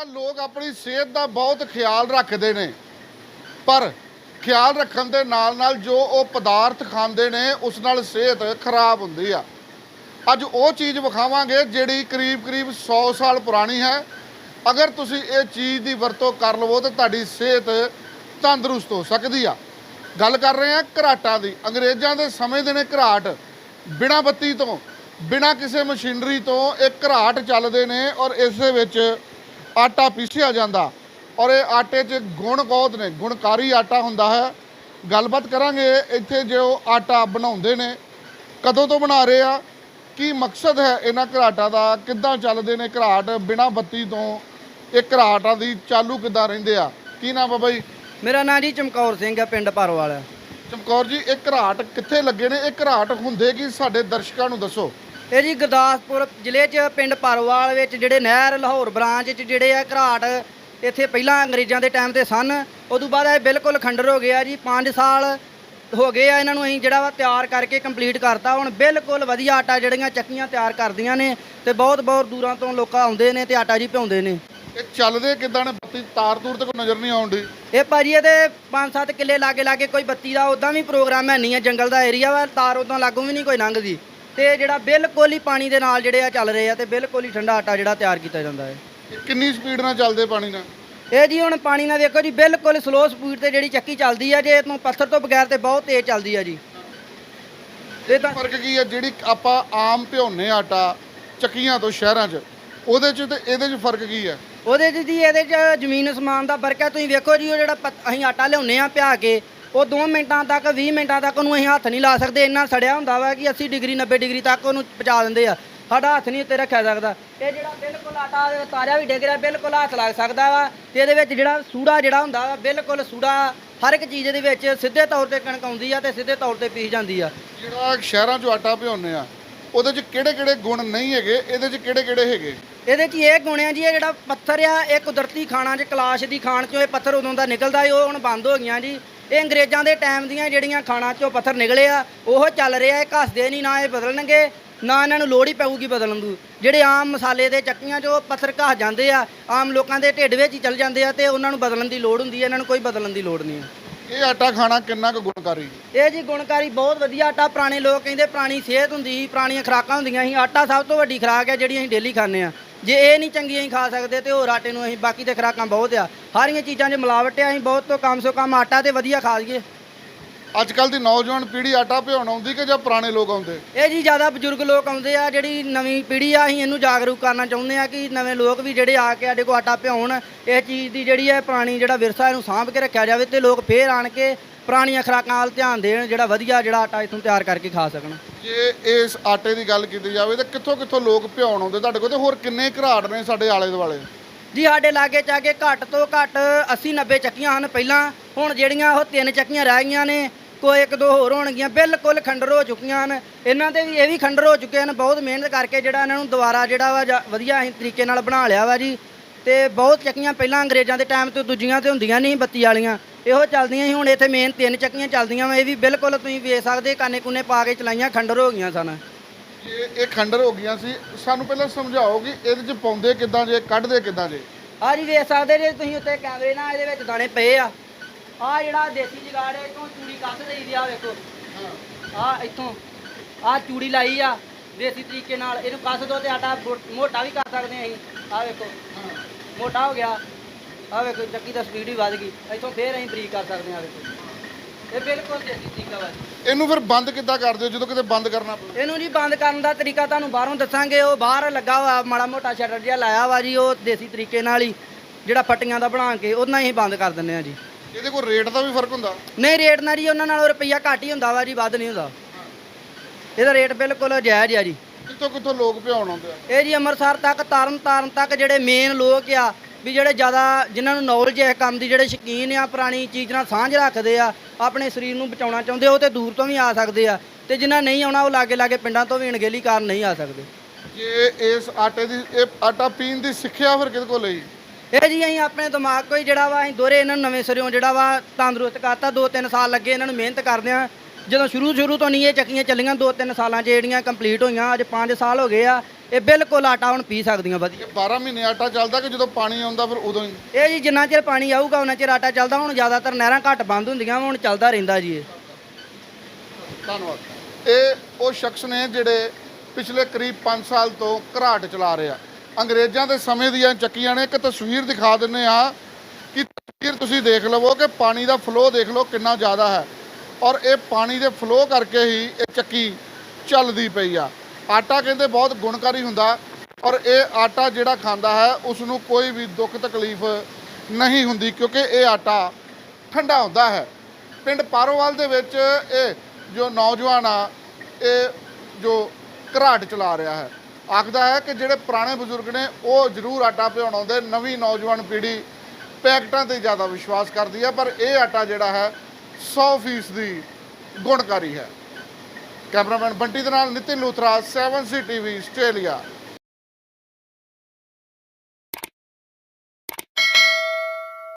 ਕੱਲ ਲੋਕ ਆਪਣੀ ਸਿਹਤ ਦਾ ਬਹੁਤ ਖਿਆਲ ਰੱਖਦੇ ਨੇ। ਪਰ ਖਿਆਲ ਰੱਖਣ ਦੇ ਨਾਲ ਨਾਲ ਜੋ ਉਹ ਪਦਾਰਥ ਖਾਂਦੇ ਨੇ, ਉਸ ਨਾਲ ਸਿਹਤ ਖਰਾਬ ਹੁੰਦੀ ਆ। ਅੱਜ ਉਹ ਚੀਜ਼ ਵਿਖਾਵਾਂਗੇ ਜਿਹੜੀ ਕਰੀਬ ਕਰੀਬ 100 ਸਾਲ ਪੁਰਾਣੀ ਹੈ। ਅਗਰ ਤੁਸੀਂ ਇਹ ਚੀਜ਼ ਦੀ ਵਰਤੋਂ ਕਰ ਲਵੋ ਤਾਂ ਤੁਹਾਡੀ ਸਿਹਤ ਤੰਦਰੁਸਤ ਹੋ ਸਕਦੀ ਆ। ਗੱਲ ਕਰ ਰਹੇ ਹਾਂ ਘਰਾਟਾਂ ਦੀ। ਅੰਗਰੇਜ਼ਾਂ ਦੇ ਸਮੇਂ ਦੇ ਨੇ ਘਰਾਟ। ਬਿਨਾਂ ਬੱਤੀ ਤੋਂ, ਬਿਨਾਂ ਕਿਸੇ ਮਸ਼ੀਨਰੀ ਤੋਂ ਇਹ ਘਰਾਟ ਚੱਲਦੇ ਨੇ ਔਰ ਇਸ ਦੇ ਵਿੱਚ ਆਟਾ ਪੀਸਿਆ ਜਾਂਦਾ। ਔਰ ਇਹ ਆਟੇ 'ਚ ਗੁਣ ਬਹੁਤ ਨੇ ਗੁਣਕਾਰੀ ਆਟਾ ਹੁੰਦਾ ਹੈ। ਗੱਲਬਾਤ ਕਰਾਂਗੇ ਇੱਥੇ ਜੋ ਆਟਾ ਬਣਾਉਂਦੇ ਨੇ ਕਦੋਂ ਤੋਂ ਬਣਾ ਰਹੇ ਆ ਕੀ ਮਕਸਦ ਹੈ ਇਹਨਾਂ ਘਰਾਟਾਂ ਦਾ ਕਿੱਦਾਂ ਚੱਲਦੇ ਨੇ ਘਰਾਟ ਬਿਨਾਂ ਬੱਤੀ ਤੋਂ ਇਹ ਘਰਾਟਾਂ ਦੀ ਚਾਲੂ ਕਿੱਦਾਂ ਰਹਿੰਦੇ ਆ? ਕੀ ਨਾਮ ਆ ਬਾਈ? ਮੇਰਾ ਨਾਂ ਜੀ ਚਮਕੌਰ ਸਿੰਘ ਹੈ ਪਿੰਡ ਪਰਵਾਲ ਚਮਕੌਰ ਜੀ ਇਹ ਘਰਾਟ ਕਿੱਥੇ ਲੱਗੇ ਨੇ? ਇਹ ਘਰਾਟ ਹੁੰਦੇ ਕੀ ਸਾਡੇ ਦਰਸ਼ਕਾਂ ਨੂੰ ਦੱਸੋ। ਇਹ ਜੀ ਗੁਰਦਾਸਪੁਰ ਜ਼ਿਲ੍ਹੇ 'ਚ ਪਿੰਡ ਪਰਵਾਲ ਵਿੱਚ ਜਿਹੜੇ ਨਹਿਰ ਲਾਹੌਰ ਬ੍ਰਾਂਚ 'ਚ ਜਿਹੜੇ ਆ ਘਰਾਟ ਇੱਥੇ ਪਹਿਲਾਂ ਅੰਗਰੇਜ਼ਾਂ ਦੇ ਟਾਈਮ ਤੇ ਸਨ ਉਦੋਂ ਬਾਅਦ ਇਹ ਬਿਲਕੁਲ ਖੰਡਰ ਹੋ ਗਿਆ ਜੀ 5 ਸਾਲ ਹੋ ਗਏ ਆ ਇਹਨਾਂ ਨੂੰ ਅਸੀਂ ਜਿਹੜਾ ਵਾ ਤਿਆਰ ਕਰਕੇ ਕੰਪਲੀਟ ਕਰਤਾ ਹੁਣ ਬਿਲਕੁਲ ਵਧੀਆ ਆਟਾ ਜਿਹੜੀਆਂ ਚੱਕੀਆਂ ਤਿਆਰ ਕਰਦੀਆਂ ਨੇ ਤੇ ਬਹੁਤ ਬਹੁਤ ਦੂਰਾਂ ਤੋਂ ਲੋਕ ਆਉਂਦੇ ਨੇ ਤੇ ਆਟਾ ਜੀ ਭਿਉਂਦੇ ਨੇ। ਇਹ ਚੱਲਦੇ ਕਿੱਦਾਂ ਨੇ ਬੱਤੀ? ਤਾਰ ਤੂਰ ਤੇ ਕੋਈ ਨਜ਼ਰ ਨਹੀਂ ਆਉਂਦੀ ਇਹ ਭਾਜੀ ਇਹਦੇ 5-7 ਕਿੱਲੇ ਲਾਗੇ ਲਾਗੇ ਕੋਈ ਬੱਤੀ ਦਾ ਉਦਾਂ ਵੀ ਪ੍ਰੋਗਰਾਮ ਹੈ ਨਹੀਂ ਹੈ ਜੰਗਲ ਦਾ ਏਰੀਆ ਵਾ ਤਾਰ ਉਦਾਂ ਲਾਗੋਂ ਵੀ ਨਹੀਂ ਕੋਈ ਲੰਘਦੀ। ਤੇ ਜਿਹੜਾ ਬਿਲਕੁਲ ਹੀ ਪਾਣੀ ਦੇ ਨਾਲ ਜਿਹੜੇ ਆ ਚੱਲ ਰਹੇ ਆ ਤੇ ਬਿਲਕੁਲ ਹੀ ਠੰਡਾ ਆਟਾ ਜਿਹੜਾ ਤਿਆਰ ਕੀਤਾ ਜਾਂਦਾ ਹੈ। ਕਿੰਨੀ ਸਪੀਡ ਨਾਲ ਚੱਲਦੇ ਪਾਣੀ ਨਾਲ? ਇਹ ਜੀ ਹੁਣ ਪਾਣੀ ਨਾਲ ਵੇਖੋ ਜੀ ਬਿਲਕੁਲ ਸਲੋ ਸਪੀਡ ਤੇ ਜਿਹੜੀ ਚੱਕੀ ਚੱਲਦੀ ਆ ਜੇ ਇਹ ਤੋਂ ਪੱਥਰ ਤੋਂ ਬਗੈਰ ਤੇ ਬਹੁਤ ਤੇਜ਼ ਚੱਲਦੀ ਆ ਜੀ। ਇਹ ਤਾਂ ਫ਼ਰਕ ਕੀ ਹੈ ਜਿਹੜੀ ਆਪਾਂ ਆਮ ਭਿਉਨੇ ਆਟਾ ਚੱਕੀਆਂ ਤੋਂ ਸ਼ਹਿਰਾਂ 'ਚ ਉਹਦੇ 'ਚ ਤੇ ਇਹਦੇ 'ਚ ਫ਼ਰਕ ਕੀ ਹੈ ਉਹਦੇ 'ਚ ਜੀ ਇਹਦੇ 'ਚ ਜ਼ਮੀਨ ਅਸਮਾਨ ਦਾ ਫ਼ਰਕ ਹੈ ਤੁਸੀਂ ਵੇਖੋ ਜੀ ਉਹ ਜਿਹੜਾ ਅਸੀਂ ਆਟਾ ਲਿਆਉਂਦੇ ਆ ਪਿਆ ਕੇ ਉਹ 2 ਮਿੰਟਾਂ ਤੱਕ 20 ਮਿੰਟਾਂ ਤੱਕ ਉਹਨੂੰ ਅਸੀਂ ਹੱਥ ਨਹੀਂ ਲਾ ਸਕਦੇ। ਇੰਨਾ ਸੜਿਆ ਹੁੰਦਾ ਵਾ ਕਿ 80 ਡਿਗਰੀ 90 ਡਿਗਰੀ ਤੱਕ ਉਹਨੂੰ ਪਹੁੰਚਾ ਦਿੰਦੇ ਆ। ਸਾਡਾ ਹੱਥ ਨਹੀਂ ਉੱਤੇ ਰੱਖਿਆ ਸਕਦਾ। ਇਹ ਜਿਹੜਾ ਬਿਲਕੁਲ ਆਟਾ ਤਾਰਿਆ ਵੀ ਡਿੱਗ ਰਿਹਾ ਬਿਲਕੁਲ ਹੱਥ ਲੱਗ ਸਕਦਾ ਵਾ। ਤੇ ਇਹਦੇ ਵਿੱਚ ਜਿਹੜਾ ਸੂੜਾ ਜਿਹੜਾ ਹੁੰਦਾ ਵਾ ਬਿਲਕੁਲ ਸੂੜਾ ਹਰ ਇੱਕ ਚੀਜ਼ ਦੇ ਵਿੱਚ ਸਿੱਧੇ ਤੌਰ ਤੇ ਕਣਕ ਆਉਂਦੀ ਆ ਤੇ ਸਿੱਧੇ ਤੌਰ ਤੇ ਪੀਸ ਜਾਂਦੀ ਆ। ਜਿਹੜਾ ਸ਼ਹਿਰਾਂ 'ਚ ਆਟਾ ਭਿਉਨੇ ਆ ਉਹਦੇ 'ਚ ਕਿਹੜੇ ਕਿਹੜੇ ਗੁਣ ਨਹੀਂ ਹੈਗੇ? ਇਹਦੇ 'ਚ ਕਿਹੜੇ ਕਿਹੜੇ ਹੈਗੇ? ਇਹਦੇ 'ਚ ਇਹ ਗੁਣ ਆ ਜੀ ਇਹ ਜਿਹੜਾ ਪੱਥਰ ਆ ਇਹ ਕੁਦਰਤੀ ਖਾਣਾ 'ਚ ਕਲਾਸ਼ ਦੀ ਖਾਣ 'ਚੋਂ ਇਹ ਪੱਥਰ ਉਦੋਂ ਦਾ ਨਿਕਲਦਾ ਸੀ ਉਹ ਹੁਣ ਬੰਦ ਹੋ ਗਈਆਂ ਜੀ। ਇਹ ਅੰਗਰੇਜ਼ਾਂ ਦੇ ਟਾਈਮ ਦੀਆਂ ਜਿਹੜੀਆਂ ਖਾਣਾ 'ਚੋਂ ਪੱਥਰ ਨਿਕਲੇ ਆ ਉਹ ਚੱਲ ਰਿਹਾ ਇਹ ਘਸਦੇ ਨਹੀਂ ਨਾ ਇਹ ਬਦਲਣਗੇ ਨਾ ਇਹਨਾਂ ਨੂੰ ਲੋੜ ਹੀ ਪਊਗੀ ਬਦਲਣ ਦੀ। ਜਿਹੜੇ ਆਮ ਮਸਾਲੇ ਦੇ ਚੱਕੀਆਂ 'ਚ ਪੱਥਰ ਘਸ ਜਾਂਦੇ ਆ ਆਮ ਲੋਕਾਂ ਦੇ ਢਿੱਡ ਵਿੱਚ ਹੀ ਚੱਲ ਜਾਂਦੇ ਆ ਤੇ ਉਹਨਾਂ ਨੂੰ ਬਦਲਣ ਦੀ ਲੋੜ ਹੁੰਦੀ ਹੈ ਇਹਨਾਂ ਨੂੰ ਕੋਈ ਬਦਲਣ ਦੀ ਲੋੜ ਨਹੀਂ ਹੈ ਇਹ ਆਟਾ ਖਾਣਾ ਕਿੰਨਾ ਕੁ ਗੁਣਕਾਰੀ? ਇਹ ਜੀ ਗੁਣਕਾਰੀ ਬਹੁਤ ਵਧੀਆ ਆਟਾ ਪੁਰਾਣੇ ਲੋਕ ਕਹਿੰਦੇ ਪੁਰਾਣੀ ਸਿਹਤ ਹੁੰਦੀ ਸੀ ਪੁਰਾਣੀਆਂ ਖੁਰਾਕਾਂ ਹੁੰਦੀਆਂ ਸੀ ਆਟਾ ਸਭ ਤੋਂ ਵੱਡੀ ਖੁਰਾਕ ਹੈ ਜਿਹੜੀ ਅਸੀਂ ਡੇਲੀ ਖਾਂਦੇ ਆ ਜੇ ਇਹ ਨਹੀਂ ਚੰਗੀ ਅਸੀਂ ਖਾ ਸਕਦੇ ਤੇ ਹੋਰ ਆਟੇ ਨੂੰ ਅਸੀਂ ਬਾਕੀ ਤੇ ਖੁਰਾਕਾਂ ਬਹੁਤ ਆ। ਸਾਰੀਆਂ ਚੀਜ਼ਾਂ 'ਚ ਮਿਲਾਵਟ ਆ ਅਸੀਂ ਬਹੁਤ ਤੋਂ ਕਮ ਸੋ ਕਮ ਆਟਾ ਤੇ ਵਧੀਆ ਖਾ ਲਈਏ। ਅੱਜ ਕੱਲ ਦੀ ਨੌਜਵਾਨ ਪੀੜ੍ਹੀ ਆਟਾ ਭਿਉਣ ਆਉਂਦੀ ਕਿ ਜਾਂ ਪੁਰਾਣੇ ਲੋਕ ਆਉਂਦੇ? ਇਹ ਜੀ ਜ਼ਿਆਦਾ ਬਜ਼ੁਰਗ ਲੋਕ ਆਉਂਦੇ ਆ ਜਿਹੜੀ ਨਵੀਂ ਪੀੜ੍ਹੀ ਆ ਅਸੀਂ ਇਹਨੂੰ ਜਾਗਰੂਕ ਕਰਨਾ ਚਾਹੁੰਦੇ ਆ ਕਿ ਨਵੇਂ ਲੋਕ ਵੀ ਜਿਹੜੇ ਆ ਕੇ ਸਾਡੇ ਕੋਲ ਆਟਾ ਭਿਉਣ ਇਹ ਚੀਜ਼ ਦੀ ਜਿਹੜੀ ਹੈ ਪੁਰਾਣੀ ਜਿਹੜਾ ਵਿਰਸਾ ਇਹਨੂੰ ਸਾਂਭ ਕੇ ਰੱਖਿਆ ਜਾਵੇ ਤੇ ਲੋਕ ਫੇਰ ਆਣ ਕੇ ਪੁਰਾਣੀਆਂ ਖੁਰਾਕਾਂ ਵੱਲ ਧਿਆਨ ਦੇਣ ਜਿਹੜਾ ਵਧੀਆ ਜਿਹੜਾ ਆਟਾ ਇਥੋਂ ਤਿਆਰ ਕਰਕੇ ਖਾ ਸਕਣ। ਜੇ ਇਸ ਆਟੇ ਦੀ ਗੱਲ ਕੀਤੀ ਜਾਵੇ ਤਾਂ ਕਿੱਥੋਂ ਕਿੱਥੋਂ ਲੋਕ ਭਿਉਣ ਆਉਂਦੇ? ਤੁਹਾਡੇ ਕੋਲ ਤੇ ਹੋਰ ਕਿੰਨੇ ਘਰਾਟ ਨੇ ਸਾਡੇ ਆਲੇ ਦੁਆਲੇ? ਜੀ, ਸਾਡੇ ਲਾਗੇ ਚਾਗੇ ਘੱਟ ਤੋਂ ਘੱਟ 80 90 ਚੱਕੀਆਂ ਹਨ ਪਹਿਲਾਂ। ਹੁਣ ਜਿਹੜੀਆਂ ਉਹ ਤਿੰਨ ਚੱਕੀਆਂ ਰਹਿ ਗਈਆਂ ਨੇ, ਕੋਈ ਇੱਕ ਦੋ ਹੋਰ ਹੋਣਗੀਆਂ, ਬਿਲਕੁਲ ਖੰਡਰ ਹੋ ਚੁੱਕੀਆਂ ਹਨ। ਇਹਨਾਂ ਦੇ ਵੀ ਇਹ ਵੀ ਖੰਡਰ ਹੋ ਚੁੱਕੇ ਹਨ, ਬਹੁਤ ਮਿਹਨਤ ਕਰਕੇ ਜਿਹੜਾ ਇਹਨਾਂ ਨੂੰ ਦੁਬਾਰਾ ਜਿਹੜਾ ਵਾ ਵਧੀਆ ਤਰੀਕੇ ਨਾਲ ਬਣਾ ਲਿਆ ਵਾ ਜੀ। ਤੇ ਬਹੁਤ ਚੱਕੀਆਂ ਪਹਿਲਾਂ ਅੰਗਰੇਜ਼ਾਂ ਦੇ ਟਾਈਮ ਤੋਂ ਦੂਜੀਆਂ ਤੇ ਹੁੰਦੀਆਂ ਨਹੀਂ ਬੱਤੀ ਵਾਲੀਆਂ। ਇਹੋ ਚੱਲਦੀਆਂ ਸੀ ਹੁਣ ਇੱਥੇ ਮੇਨ ਤਿੰਨ ਚੱਕੀਆਂ ਚੱਲਦੀਆਂ ਵਾ ਇਹ ਵੀ ਬਿਲਕੁਲ ਤੁਸੀਂ ਵੇਖ ਸਕਦੇ ਕਾਨੇ ਕੁਨੇ ਪਾ ਕੇ ਚਲਾਈਆਂ ਖੰਡਰ ਹੋ ਗਈਆਂ ਸਨ। ਜੇ ਇਹ ਖੰਡਰ ਹੋ ਗਈਆਂ ਸੀ ਸਾਨੂੰ ਪਹਿਲਾਂ ਸਮਝਾਓ ਕਿ ਇਹਦੇ 'ਚ ਪਾਉਂਦੇ ਕਿੱਦਾਂ ਜੇ ਕੱਢਦੇ ਕਿੱਦਾਂ ਜੇ? ਆ ਜੀ ਵੇਖ ਸਕਦੇ ਜੇ ਤੁਸੀਂ ਉੱਤੇ ਕੈਮਰੇ ਨਾਲ ਇਹਦੇ ਵਿੱਚ ਦਾਣੇ ਪਏ ਆ। ਆ ਜਿਹੜਾ ਦੇਸੀ ਜਗਾੜ ਹੈ ਇਥੋਂ ਚੂੜੀ ਕੱਸ ਦੇਈਦੀ ਆ ਵੇਖੋ। ਆ ਇੱਥੋਂ ਆ ਚੂੜੀ ਲਾਈ ਆ ਦੇਸੀ ਤਰੀਕੇ ਨਾਲ ਇਹਨੂੰ ਕੱਸ ਦੋ ਤੇ ਆਟਾ ਮੋਟਾ ਵੀ ਕਰ ਸਕਦੇ ਆ ਅਸੀਂ। ਆ ਵੇਖੋ। ਮੋਟਾ ਹੋ ਗਿਆ। ਆ ਵੇਖੋ ਚੱਕੀ ਦਾ ਸਪੀਡ ਵੀ ਵੱਧ ਗਈ। ਇੱਥੋਂ ਫੇਰ ਅਸੀਂ ਬਰੀਕ ਕਰ ਸਕਦੇ ਆ ਵੇਖੋ ਇਹ ਬਿਲਕੁਲ ਦੇਸੀ ਤਰੀਕਾ ਵਾ ਜੀ। ਇਹਨੂੰ ਫਿਰ ਬੰਦ ਕਿੱਦਾਂ ਕਰਦੇ ਹੋ ਜਦੋਂ ਕਿਤੇ ਬੰਦ ਕਰਨਾ ਪਵੇ ਇਹਨੂੰ ਜੀ ਬੰਦ ਕਰਨ ਦਾ ਤਰੀਕਾ ਤੁਹਾਨੂੰ ਬਾਹਰੋਂ ਦੱਸਾਂਗੇ। ਉਹ ਬਾਹਰ ਲੱਗਾ ਵਾ ਮਾੜਾ ਮੋਟਾ ਸ਼ਟਰ ਜਿਹਾ ਲਾਇਆ ਵਾ ਜੀ ਉਹ ਦੇਸੀ ਤਰੀਕੇ ਨਾਲ ਹੀ ਜਿਹੜਾ ਫੱਟੀਆਂ ਦਾ ਬਣਾ ਕੇ ਉਹਨਾਂ ਹੀ ਬੰਦ ਕਰ ਦਿੰਦੇ ਆ ਜੀ। ਇਹਦੇ ਕੋਲ ਰੇਟ ਦਾ ਵੀ ਫ਼ਰਕ ਹੁੰਦਾ? ਨਹੀਂ ਰੇਟ ਨਾ ਜੀ ਉਹਨਾਂ ਨਾਲੋਂ ਰੁਪਈਆ ਘੱਟ ਹੀ ਹੁੰਦਾ ਵਾ ਜੀ ਵੱਧ ਨਹੀਂ ਹੁੰਦਾ। ਇਹਦਾ ਰੇਟ ਬਿਲਕੁਲ ਜਾਇਜ਼ ਆ ਜੀ। ਕਿੱਥੋਂ ਕਿੱਥੋਂ ਲੋਕ ਭਿਉਣ ਆਉਂਦੇ ਆ? ਇਹ ਜੀ ਅੰਮ੍ਰਿਤਸਰ ਤੱਕ ਤਰਨ ਤਾਰਨ ਤੱਕ ਜਿਹੜੇ ਮੇਨ ਲੋਕ ਆ ਵੀ ਜਿਹੜੇ ਜ਼ਿਆਦਾ ਜਿਨ੍ਹਾਂ ਨੂੰ ਨੌਲੇਜ ਹੈ ਕੰਮ ਦੀ ਜਿਹੜੇ ਸ਼ੌਕੀਨ ਆ ਪੁਰਾਣੀ ਚੀਜ਼ ਨਾਲ ਸਾਂਝ ਰੱਖਦੇ ਆ ਆਪਣੇ ਸਰੀਰ ਨੂੰ ਬਚਾਉਣਾ ਚਾਹੁੰਦੇ ਉਹ ਤੇ ਦੂਰ ਤੋਂ ਵੀ ਆ ਸਕਦੇ ਆ। ਤੇ ਜਿਨ੍ਹਾਂ ਨਹੀਂ ਆਉਣਾ ਉਹ ਲਾਗੇ ਲਾਗੇ ਪਿੰਡਾਂ ਤੋਂ ਵੀ ਅਣਗਹਿਲੀ ਕਾਰਨ ਨਹੀਂ ਆ ਸਕਦੇ। ਜੇ ਇਸ ਆਟੇ ਦੀ ਇਹ ਆਟਾ ਪੀਣ ਦੀ ਸਿੱਖਿਆ ਫਿਰ ਕਿਹਦੇ ਕੋਲ ਲਈ ਇਹ ਜੀ ਅਸੀਂ ਆਪਣੇ ਦਿਮਾਗ ਕੋਈ ਜਿਹੜਾ ਵਾ ਅਸੀਂ ਦੋਰੇ ਇਹਨਾਂ ਨੂੰ ਨਵੇਂ ਸਿਰਿਓਂ ਜਿਹੜਾ ਵਾ ਤੰਦਰੁਸਤ ਕਰਤਾ 2-3 ਸਾਲ ਲੱਗੇ ਇਹਨਾਂ ਨੂੰ ਮਿਹਨਤ ਕਰਦੇ ਆ। ਜਦੋਂ ਸ਼ੁਰੂ ਸ਼ੁਰੂ ਤੋਂ ਨਹੀਂ ਇਹ ਚੱਕੀਆਂ ਚੱਲੀਆਂ 2-3 ਸਾਲਾਂ 'ਚ ਜਿਹੜੀਆਂ ਕੰਪਲੀਟ ਹੋਈਆਂ ਅੱਜ 5 ਸਾਲ ਹੋ ਗਏ ਆ। ਇਹ ਬਿਲਕੁਲ ਆਟਾ ਹੁਣ ਪੀ ਸਕਦੀਆਂ ਵਧੀਆ। 12 ਮਹੀਨੇ ਆਟਾ ਚੱਲਦਾ ਕਿ ਜਦੋਂ ਪਾਣੀ ਆਉਂਦਾ ਫਿਰ ਉਦੋਂ ਹੀ? ਇਹ ਜੀ ਜਿੰਨਾ ਚਿਰ ਪਾਣੀ ਆਊਗਾ ਉਹਨਾਂ ਚਿਰ ਆਟਾ ਚੱਲਦਾ। ਹੁਣ ਜ਼ਿਆਦਾਤਰ ਨਹਿਰਾਂ ਘੱਟ ਬੰਦ ਹੁੰਦੀਆਂ ਹੁਣ ਚੱਲਦਾ ਰਹਿੰਦਾ ਜੀ ਇਹ। ਧੰਨਵਾਦ। ਇਹ ਉਹ ਸ਼ਖਸ ਨੇ ਜਿਹੜੇ ਪਿਛਲੇ ਕਰੀਬ 5 ਸਾਲ ਤੋਂ ਘਰਾਟ ਚਲਾ ਰਹੇ ਆ। ਅੰਗਰੇਜ਼ਾਂ ਦੇ ਸਮੇਂ ਦੀਆਂ ਚੱਕੀਆਂ ਨੇ। ਇੱਕ ਤਸਵੀਰ ਦਿਖਾ ਦਿੰਨੇ ਆ ਕਿ ਤਸਵੀਰ ਤੁਸੀਂ ਦੇਖ ਲਵੋ ਕਿ ਪਾਣੀ ਦਾ ਫਲੋ ਦੇਖ ਲਓ ਕਿੰਨਾ ਜ਼ਿਆਦਾ ਹੈ। ਔਰ ਇਹ ਪਾਣੀ ਦੇ ਫਲੋ ਕਰਕੇ ਹੀ ਇਹ ਚੱਕੀ ਚੱਲਦੀ ਪਈ ਆ। ਆਟਾ ਕਹਿੰਦੇ ਬਹੁਤ ਗੁਣਕਾਰੀ ਹੁੰਦਾ ਔਰ ਇਹ ਆਟਾ ਜਿਹੜਾ ਖਾਂਦਾ ਹੈ ਉਸ ਨੂੰ ਕੋਈ ਵੀ ਦੁੱਖ ਤਕਲੀਫ ਨਹੀਂ ਹੁੰਦੀ ਕਿਉਂਕਿ ਇਹ ਆਟਾ ਠੰਡਾ ਹੁੰਦਾ ਹੈ। ਪਿੰਡ ਪਾਰੋਵਾਲ ਦੇ ਵਿੱਚ ਇਹ ਜੋ ਨੌਜਵਾਨ ਆ, ਇਹ ਜੋ ਘਰਾਟ ਚਲਾ ਰਿਹਾ ਹੈ, ਆਖਦਾ ਹੈ ਕਿ ਜਿਹੜੇ ਪੁਰਾਣੇ ਬਜ਼ੁਰਗ ਨੇ, ਉਹ ਜ਼ਰੂਰ ਆਟਾ ਪਿਆਉਣ ਆਉਂਦੇ, ਨਵੀਂ ਨੌਜਵਾਨ ਪੀੜ੍ਹੀ ਪੈਕਟਾਂ ਤੇ ਜ਼ਿਆਦਾ ਵਿਸ਼ਵਾਸ ਕਰਦੀ ਹੈ, ਪਰ ਇਹ ਆਟਾ ਜਿਹੜਾ ਹੈ 100% ਦੀ ਗੁਣਕਾਰੀ ਹੈ। ਕੈਮਰਾਮੈਨ ਬੰਟੀ ਦੇ ਨਾਲ Nitin Luthra 7 C TV Australia.